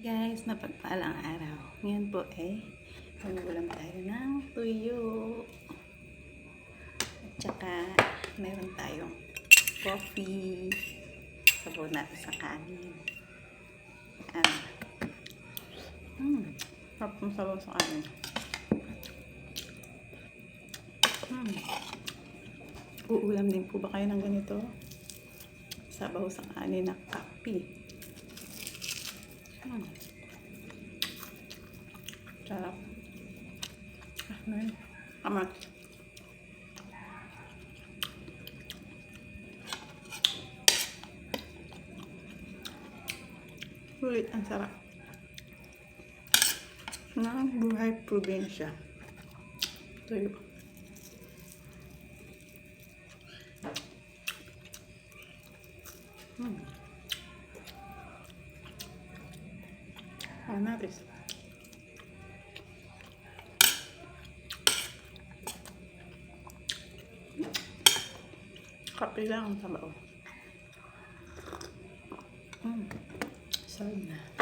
Guys, napagpalang araw. Ngayon po eh, magugulam tayo ng tuyo. At saka, meron tayong coffee. Sabaw natin sa kanin. Ano? Hmm, sarap ng sabaw sa kanin. Hmm. Uulam din po ba kayo ng ganito? Sabaw sa kanin na kape. Hmm. Sarap. Ah, man. Ama. Ulit, ang sarap. Ng buhay probinsya. Ito yun. Hmm. Natin? Kape lang ang sabaw. Mm. Sarap.